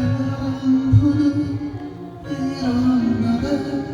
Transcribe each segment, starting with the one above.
Thank you.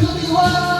coming one.